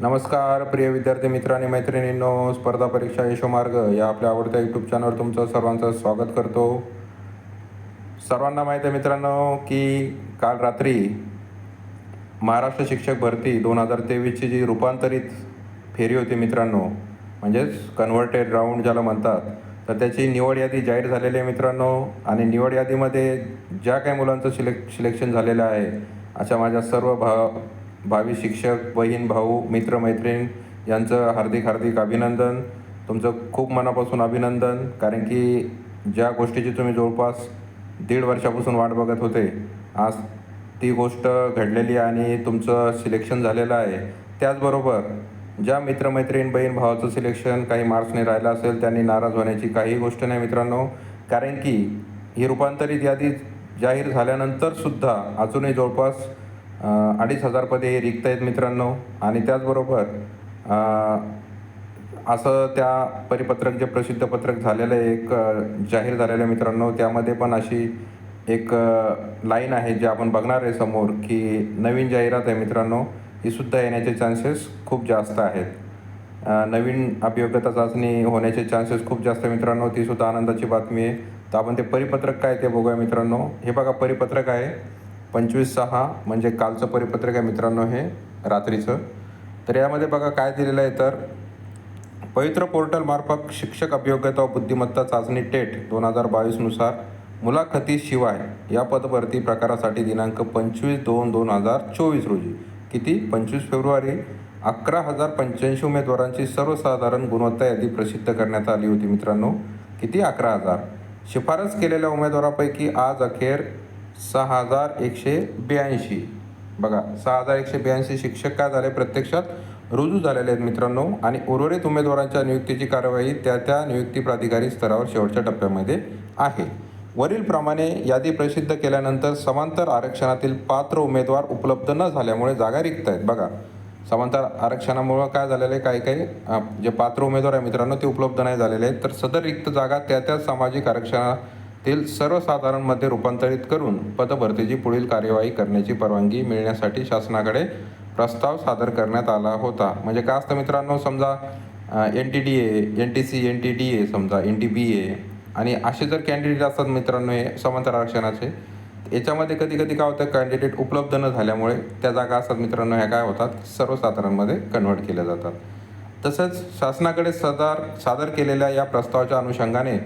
नमस्कार प्रिय विद्यार्थी मित्र आणि मैत्रिणींनो स्पर्धा परीक्षा यशोमार्ग या आपल्या आवडत्या यूट्यूब चॅनलवर तुमचं सर्वांचं स्वागत करतो. सर्वांना माहीत आहे मित्रांनो की काल रात्री महाराष्ट्र शिक्षक भरती दोन हजार तेवीसची जी रूपांतरित फेरी होती मित्रांनो म्हणजेच कन्व्हर्टेड राऊंड ज्याला म्हणतात तर त्याची निवड यादी जाहीर झालेली आहे मित्रांनो. आणि निवड यादीमध्ये ज्या काही मुलांचं सिलेक् सिलेक्शन झालेलं आहे अशा माझ्या सर्व भा भावी शिक्षक बहीण भाऊ मित्रमैत्रीण यांचं हार्दिक हार्दिक अभिनंदन. तुमचं खूप मनापासून अभिनंदन कारण की ज्या गोष्टीची तुम्ही जवळपास दीड वर्षापासून वाट बघत होते आज ती गोष्ट घडलेली आहे आणि तुमचं सिलेक्शन झालेलं आहे. त्याचबरोबर ज्या मित्रमैत्रीण बहीण भावाचं सिलेक्शन काही मार्क्सने राहिलं असेल त्यांनी नाराज होण्याची काही गोष्ट नाही मित्रांनो. कारण की ही रूपांतरित यादी जाहीर झाल्यानंतरसुद्धा अजूनही जवळपास अडीच हजार पदे हे रिक्त आहेत मित्रांनो. आणि त्याचबरोबर असं त्या परिपत्रक जे प्रसिद्ध पत्रक झालेलं एक जाहीर झालेलं आहे मित्रांनो त्यामध्ये पण अशी एक लाईन आहे जे आपण बघणार आहे समोर की नवीन जाहिरात आहे मित्रांनो ही सुद्धा येण्याचे चान्सेस खूप जास्त आहेत. नवीन अभियोग्यता चाचणी होण्याचे चान्सेस खूप जास्त आहे मित्रांनो ती सुद्धा आनंदाची बातमी आहे. तर आपण ते परिपत्रक काय ते बघूया मित्रांनो. हे बघा परिपत्रक आहे. पंचवीस सहा म्हणजे कालचं परिपत्रक आहे मित्रांनो हे रात्रीचं. तर यामध्ये बघा काय दिलेलं आहे तर पवित्र पोर्टलमार्फत शिक्षक अभियोग्यता व बुद्धिमत्ता चाचणी टेट दोन हजार बावीसनुसार मुलाखतीशिवाय या पदभरती प्रकारासाठी दिनांक पंचवीस दोन दोन हजार चोवीस रोजी. किती? पंचवीस फेब्रुवारी. अकरा हजार पंच्याऐंशी उमेदवारांची सर्वसाधारण गुणवत्ता यादी प्रसिद्ध करण्यात आली होती मित्रांनो. किती? अकरा हजार. शिफारस केलेल्या उमेदवारापैकी आज अखेर सहा हजार एकशे ब्याऐंशी. बघा सहा हजार एकशे ब्याऐंशी शिक्षक काय झाले? प्रत्यक्षात रुजू झालेले आहेत मित्रांनो. आणि उर्वरित उमेदवारांच्या नियुक्तीची कारवाई त्या त्या नियुक्ती प्राधिकारी स्तरावर शेवटच्या टप्प्यामध्ये आहे. वरीलप्रमाणे यादी प्रसिद्ध केल्यानंतर समांतर आरक्षणातील पात्र उमेदवार उपलब्ध न झाल्यामुळे जागा रिक्त आहेत. बघा समांतर आरक्षणामुळं काय झालेलं आहे? काही काही जे पात्र उमेदवार आहे मित्रांनो ते उपलब्ध नाही झालेले आहेत. तर सदर रिक्त जागा त्या त्या सामाजिक आरक्षणा तील सर्वसाधारणमध्ये रूपांतरित करून पदभरतीची पुढील कार्यवाही करण्याची परवानगी मिळण्यासाठी शासनाकडे प्रस्ताव सादर करण्यात आला होता. म्हणजे काय असतं मित्रांनो समजा N T D A N T C N T D A समजा एन टी बी ए आणि असे जर कॅन्डिडेट असतात मित्रांनो हे समांतर आरक्षणाचे याच्यामध्ये कधी कधी काय होतं कॅन्डिडेट उपलब्ध न झाल्यामुळे त्या जागा असतात मित्रांनो ह्या काय होतात सर्वसाधारणमध्ये कन्वर्ट केल्या जातात. तसंच शासनाकडे सदार सादर केलेल्या या प्रस्तावाच्या अनुषंगाने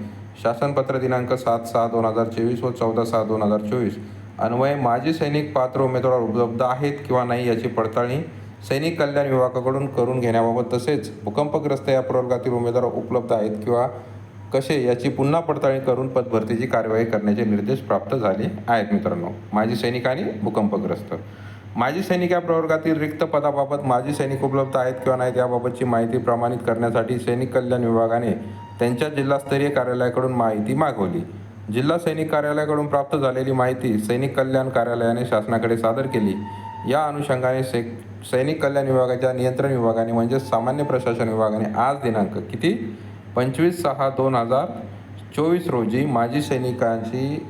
शासनपत्र दिनांक सात सहा दोन हजार चोवीस व चौदा सहा दोन हजार चोवीस. अन्वये माजी सैनिक पात्र उमेदवार उपलब्ध आहेत किंवा नाही याची पडताळणी सैनिक कल्याण विभागाकडून करून घेण्याबाबत तसेच भूकंपग्रस्त या प्रवर्गातील उमेदवार उपलब्ध आहेत किंवा कसे याची पुन्हा पडताळणी करून पदभरतीची कार्यवाही करण्याचे निर्देश प्राप्त झाले आहेत मित्रांनो. माजी सैनिक आणि भूकंपग्रस्त. माजी सैनिक या प्रवर्गातील रिक्त पदाबाबत माजी सैनिक उपलब्ध आहेत किंवा नाहीत याबाबतची माहिती प्रमाणित करण्यासाठी सैनिक कल्याण विभागाने त्यांच्या जिल्हास्तरीय कार्यालयाकडून माहिती मागवली. जिल्हा सैनिक कार्यालयाकडून प्राप्त झालेली माहिती सैनिक कल्याण कार्यालयाने शासनाकडे सादर केली. या अनुषंगाने से सैनिक कल्याण विभागाच्या नियंत्रण विभागाने म्हणजेच सामान्य प्रशासन विभागाने आज दिनांक किती? पंचवीस सहा दोन हजार चोवीस रोजी माजी सैनिकांची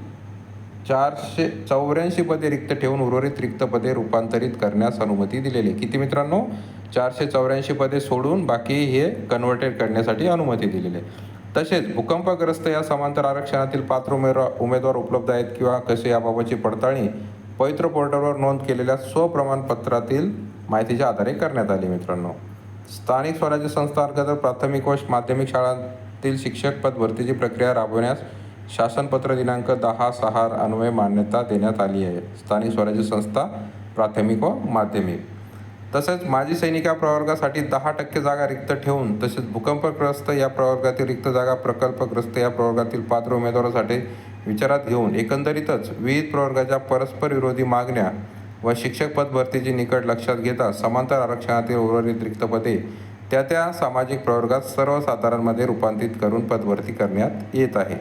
चारशे चौऱ्याऐंशी पदे रिक्त ठेवून उर्वरित रिक्त पदे रूपांतरित करण्यास अनुमती दिलेली. किती मित्रांनो? चारशे चौऱ्याऐंशी पदे सोडून बाकी हे कन्व्हर्टेड करण्यासाठी अनुमती दिलेली आहे. तसेच भूकंपग्रस्त या समांतर आरक्षणातील पात्र उमेदवार उमेदवार उपलब्ध आहेत किंवा कसे याबाबतची पडताळणी पवित्र पोर्टलवर नोंद केलेल्या स्वप्रमाणपत्रातील माहितीच्या आधारे करण्यात आली मित्रांनो. स्थानिक स्वराज्य संस्थांतर्गत प्राथमिक व माध्यमिक शाळांतील शिक्षक पद भरतीची प्रक्रिया राबवण्यास शासनपत्र दिनांक दहा सहा अन्वये मान्यता देण्यात आली आहे. स्थानिक स्वराज्य संस्था प्राथमिक व माध्यमिक. तसेच माजी सैनिक या प्रवर्गासाठी दहा टक्के जागा रिक्त ठेवून तसेच भूकंपग्रस्त या प्रवर्गातील रिक्त जागा प्रकल्पग्रस्त या प्रवर्गातील पात्र उमेदवारासाठी विचारात घेऊन एकंदरीतच विविध प्रवर्गाच्या परस्पर विरोधी मागण्या व शिक्षक पद भरतीची निकट लक्षात घेता समांतर आरक्षणातील उर्वरित रिक्त पदे त्या त्या सामाजिक प्रवर्गात सर्वसाधारणमध्ये रूपांतरित करून पदभरती करण्यात येत आहे.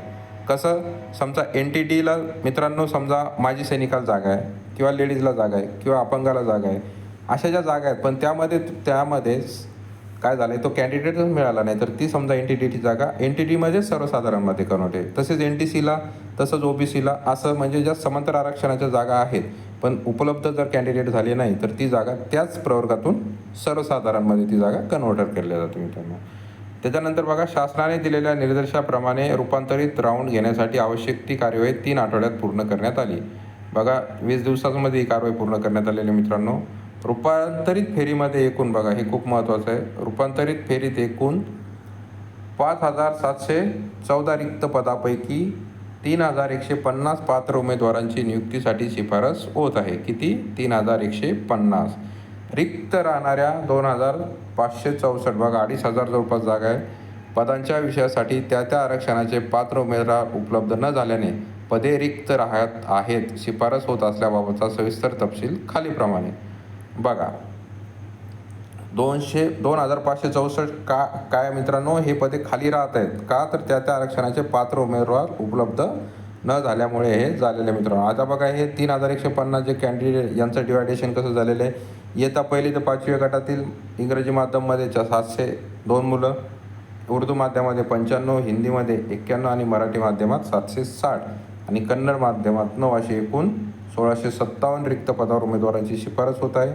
कसं? समजा एन टी डीला मित्रांनो समजा माजी सैनिकाला जागा आहे किंवा लेडीजला जागा आहे किंवा अपंगाला जागा आहे अशा ज्या जागा आहेत. पण त्यामध्ये त्यामध्येच काय झालं आहे तो कॅन्डिडेटच मिळाला नाही. तर ती समजा एन टी जागा एन टी टीमध्येच सर्वसाधारणमध्ये कन्वर्ट आहे तसेच एन टी सीला तसंच ओ बी सीला असं म्हणजे ज्या समांतर आरक्षणाच्या जागा आहेत पण उपलब्ध जर कॅन्डिडेट झाले नाही तर ती जागा त्याच प्रवर्गातून सर्वसाधारणमध्ये ती जागा कन्व्हर्टर केल्या जाते मित्रांनो. त्याच्यानंतर बघा शासनाने दिलेल्या निर्देशाप्रमाणे रूपांतरित राऊंड घेण्यासाठी आवश्यक ती कार्यवाही तीन आठवड्यात पूर्ण करण्यात आली. बघा वीस दिवसांमध्ये ही कारवाई पूर्ण करण्यात आलेली आहे मित्रांनो. रूपांतरित फेरीमध्ये एकूण बघा हे खूप महत्त्वाचं आहे. रूपांतरित फेरीत एकूण पाच हजार सातशे चौदा रिक्त पदापैकी तीन हजार एकशे पन्नास पात्र उमेदवारांची नियुक्तीसाठी शिफारस होत आहे. किती? तीन हजार एकशे पन्नास. रिक्त राहणाऱ्या दोन हजार पाचशे चौसष्ट बघा अडीच हजार जवळपास जागा आहे. पदांच्या विषयासाठी त्या त्या आरक्षणाचे पात्र उमेदवार उपलब्ध न झाल्याने पदे रिक्त राहत आहेत. शिफारस होत असल्याबाबतचा सविस्तर तपशील खालीप्रमाणे बघा. दोनशे दोन हजार पाचशे चौसष्ट का काय मित्रांनो हे पदे खाली राहत आहेत. का तर त्या त्या आरक्षणाचे पात्र उमेदवार उपलब्ध न झाल्यामुळे हे झालेले मित्रांनो आता बघा हे तीन हजार एकशे पन्नास जे कॅन्डिडेट यांचं डिवायडेशन कसं झालेलं आहे? येता पहिली ते पाचव्या गटातील इंग्रजी माध्यममध्ये सातशे दोन मुलं उर्दू माध्यमामध्ये पंच्याण्णव हिंदीमध्ये एक्क्याण्णव आणि मराठी माध्यमात सातशे साठ आणि कन्नड माध्यमात नऊ असे एकूण सोळाशे सत्तावन्न रिक्त पदावर उमेदवारांची शिफारस होत आहे.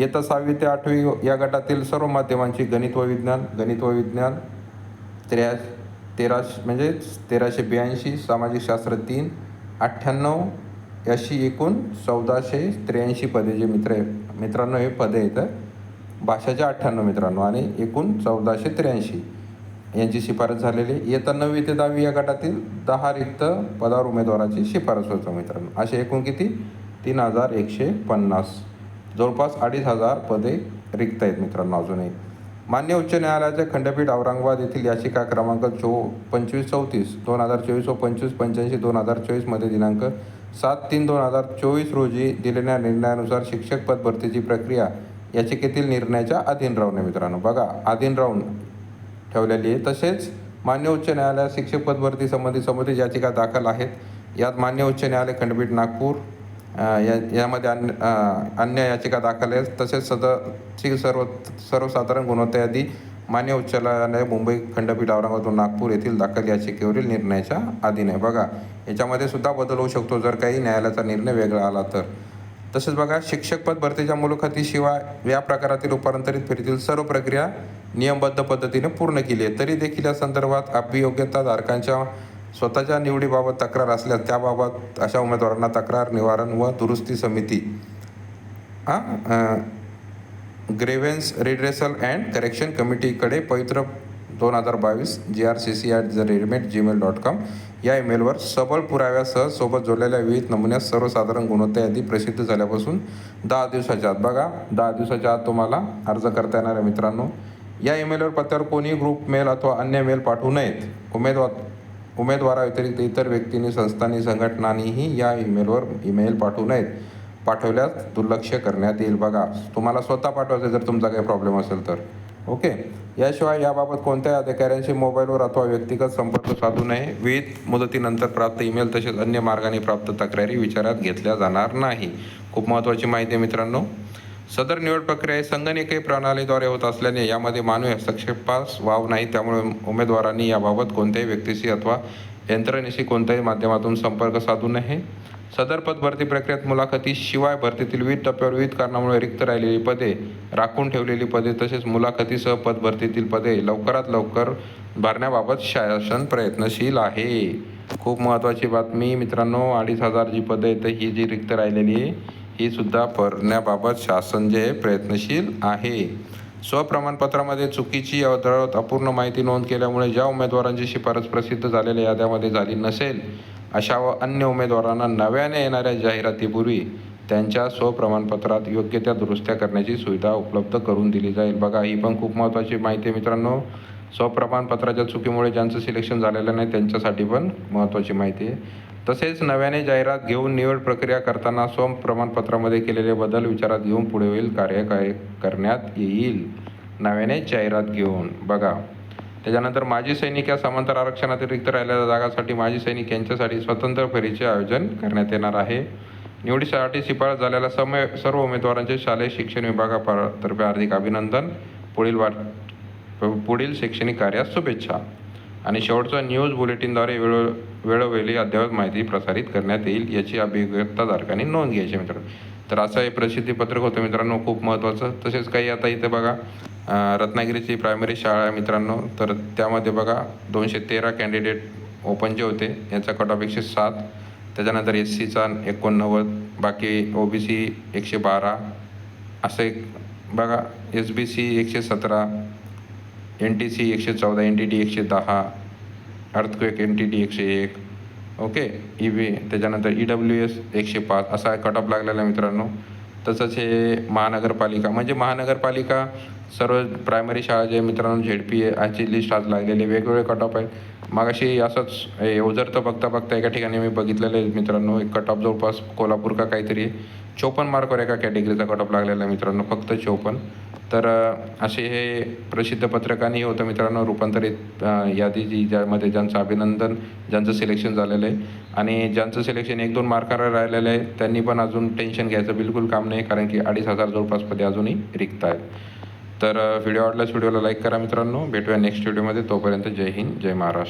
येत्या सहावी ते आठवी या गटातील सर्व माध्यमांची गणित व विज्ञान गणित व विज्ञान त्र्या तेराशे म्हणजेच तेराशे ब्याऐंशी सामाजिक शास्त्र तीन अठ्ठ्याण्णव अशी एकूण चौदाशे त्र्याऐंशी पदे जे मित्र आहे मित्रांनो हे पदे आहेत भाषाच्या अठ्ठ्याण्णव मित्रांनो आणि एकूण चौदाशे त्र्याऐंशी. यांची शिफारस झालेली आहे. इयत्ता नववी ते दहावी या गटातील दहा रिक्त पदावर उमेदवाराची शिफारस होतं मित्रांनो. असे एकूण किती? तीन हजार एकशे पन्नास. जवळपास अडीच हजार पदे रिक्त आहेत मित्रांनो अजूनही. मान्य उच्च न्यायालयाचे खंडपीठ औरंगाबाद येथील याचिका क्रमांक चो पंचवीस चौतीस दोन हजार चोवीस व पंचवीस पंच्याऐंशी दोन हजार चोवीसमध्ये दिनांक सात तीन दोन हजार चोवीस रोजी दिलेल्या निर्णयानुसार शिक्षक पद भरतीची प्रक्रिया याचिकेतील निर्णयाच्या अधीन राहून आहे मित्रांनो. बघा अधीन राहून ठेवलेली आहे. तसेच मान्य उच्च न्यायालयात शिक्षक पदभरती संबंधी संबंधित याचिका दाखल आहेत. यात मान्य उच्च न्यायालय खंडपीठ नागपूर या यामध्ये अन्य अन्य याचिका दाखल आहेत. तसेच सदरची सर्व सर्वसाधारण गुणवत्ता यादी मान्य उच्च न्यायालय मुंबई खंडपीठ औरंगाबाद नागपूर येथील दाखल याचिकेवरील निर्णयाच्या अधीन आहे. बघा याच्यामध्ये सुद्धा बदल होऊ शकतो जर काही न्यायालयाचा निर्णय वेगळा आला तर. तसेच बघा शिक्षक पद भरतीच्या मुलाखतीशिवाय या प्रकारातील रूपांतरित फेरीतील सर्व प्रक्रिया नियमबद्ध पद्धतीने पूर्ण केली आहे. तरी देखील या संदर्भात अभियोग्यता धारकांच्या स्वतःच्या निवडीबाबत तक्रार असल्यास त्याबाबत अशा उमेदवारांना तक्रार निवारण व दुरुस्ती समिती ग्रेव्हन्स रिड्रेसल अँड करेक्शन कमिटीकडे पवित्र दोन हजार बावीस G R C C at the redmate Gmail dot com या ईमेलवर सबळ पुराव्यासह सोबत जोडलेल्या विविध नमुन्यात सर्वसाधारण गुणवत्ता यादी प्रसिद्ध झाल्यापासून दहा दिवसाच्या आत. बघा दहा दिवसाच्या आत तुम्हाला अर्ज करता येणार आहे मित्रांनो. या ईमेलवर पत्त्यावर कोणी ग्रुप मेल अथवा अन्य मेल पाठवू नयेत. उमेदवार उमेदवाराव्यतिरिक्त इतर व्यक्तींनी संस्थांनी संघटनांनीही या ईमेलवर ईमेल पाठवू नयेत. पाठवल्यास दुर्लक्ष करण्यात येईल. बघा तुम्हाला स्वतः पाठवायचं जर तुमचा काही प्रॉब्लेम असेल तर. ओके. याशिवाय याबाबत कोणत्याही अधिकाऱ्यांशी मोबाईलवर अथवा व्यक्तिगत संपर्क साधू नये. विविध मुदतीनंतर प्राप्त ईमेल तसेच अन्य मार्गाने प्राप्त तक्रारी विचारात घेतल्या जाणार नाही. खूप महत्त्वाची माहिती आहे मित्रांनो. सदर निवड प्रक्रिया ही संगणकीय प्रणालीद्वारे होत असल्याने यामध्ये मानवी हस्तक्षेपास वाव नाही. त्यामुळे उमेदवारांनी याबाबत कोणत्याही व्यक्तीशी अथवा यंत्रणेशी कोणत्याही माध्यमातून संपर्क साधू नये. सदर पद भरती प्रक्रियेत मुलाखतीशिवाय भरतीतील विविध टप्प्यावर विविध कारणामुळे रिक्त राहिलेली पदे राखून ठेवलेली पदे तसेच मुलाखतीसह पद भरतीतील पदे लवकरात लवकर भरण्याबाबत शासन प्रयत्नशील आहे. खूप महत्त्वाची बातमी मित्रांनो अडीच हजार जी पदं आहेत ही जी रिक्त राहिलेली आहे ही सुद्धा भरण्याबाबत शासन जे प्रयत्नशील आहे. स्वप्रमाणपत्रामध्ये चुकीची अद्रवत अपूर्ण माहिती नोंद केल्यामुळे ज्या उमेदवारांची शिफारस प्रसिद्ध झालेल्या याद्यामध्ये झाली नसेल अशा व अन्य उमेदवारांना नव्याने येणाऱ्या जाहिरातीपूर्वी त्यांच्या स्वप्रमाणपत्रात योग्य त्या दुरुस्त्या करण्याची सुविधा उपलब्ध करून दिली जाईल. बघा ही पण खूप महत्त्वाची माहिती आहे मित्रांनो. स्वप्रमाणपत्राच्या चुकीमुळे ज्यांचं सिलेक्शन झालेलं नाही त्यांच्यासाठी पण महत्त्वाची माहिती आहे. तसेच नव्याने जाहिरात घेऊन निवड प्रक्रिया करताना स्वप्रमाणपत्रामध्ये केलेले बदल विचारात घेऊन पुढे होईल. कार्य काय करण्यात येईल. नव्याने जाहिरात घेऊन. बघा. त्याच्यानंतर माजी सैनिक या समांतर आरक्षणातिरिक्त राहिलेल्या जागासाठी माजी सैनिक यांच्यासाठी स्वतंत्र फेरीचे आयोजन करण्यात येणार आहे. निवडीसाठी शिफारस झालेल्या समय सर्व उमेदवारांचे शालेय शिक्षण विभागातर्फे हार्दिक अभिनंदन. पुढील वाट पुढील शैक्षणिक कार्यास शुभेच्छा. आणि शेवटचं न्यूज बुलेटिनद्वारे वेळो वेळोवेळी अद्ययावत माहिती प्रसारित करण्यात येईल याची अभिव्यक्ताधारकांनी नोंद घ्यायची मित्रांनो. तर असं हे प्रसिद्धीपत्रक होतं मित्रांनो खूप महत्त्वाचं. तसेच काही आता इथे बघा रत्नागिरीची प्रायमरी शाळा आहे मित्रांनो. तर त्यामध्ये बघा दोनशे तेरा कॅन्डिडेट ओपन जे होते यांचा कट ऑफ एकशे सात. त्याच्यानंतर एस सीचा एकोणनव्वद. बाकी ओ बी सी एकशे बारा. असं एक बघा एस बी सी एकशे सतरा. एन टी सी एकशे चौदा. एन टी टी एकशे दहा. अर्थक्वेक एन टी टी एकशे एक. ओके? ई व्ही त्याच्यानंतर ई डब्ल्यू एस एकशे पाच. असा कट ऑफ लागलेला आहे मित्रांनो. तसंच हे महानगरपालिका म्हणजे महानगरपालिका सर्व प्रायमरी शाळा जे मित्रांनो झेड पी याची लिस्ट आज लागलेली आहे. वेगवेगळे कट ऑफ आहेत. मग अशी असंच ओझर तर बघता बघता एका ठिकाणी मी बघितलेलं आहे मित्रांनो. एक कट ऑफ जवळपास कोल्हापूर का काहीतरी चोपन्न मार्कवर एका कॅटेगरीचा कट ऑफ लागलेला आहे मित्रांनो. फक्त चोपन्न. तर असे हे प्रसिद्ध पत्रकांनी होतं मित्रांनो. रूपांतरित यादी जी ज्यामध्ये ज्यांचं अभिनंदन ज्यांचं सिलेक्शन झालेलं आहे. आणि ज्यांचं सिलेक्शन एक दोन मार्कावर राहिलेलं आहे त्यांनी पण अजून टेन्शन घ्यायचं बिलकुल काम नाही कारण की अडीच हजार जवळपास पदे अजूनही रिक्त आहेत तर व्हिडिओ आवडल्यास व्हिडिओला लाईक करा मित्रांनो. भेटूया नेक्स्ट व्हिडिओमध्ये तोपर्यंत जय हिंद जय महाराष्ट्र.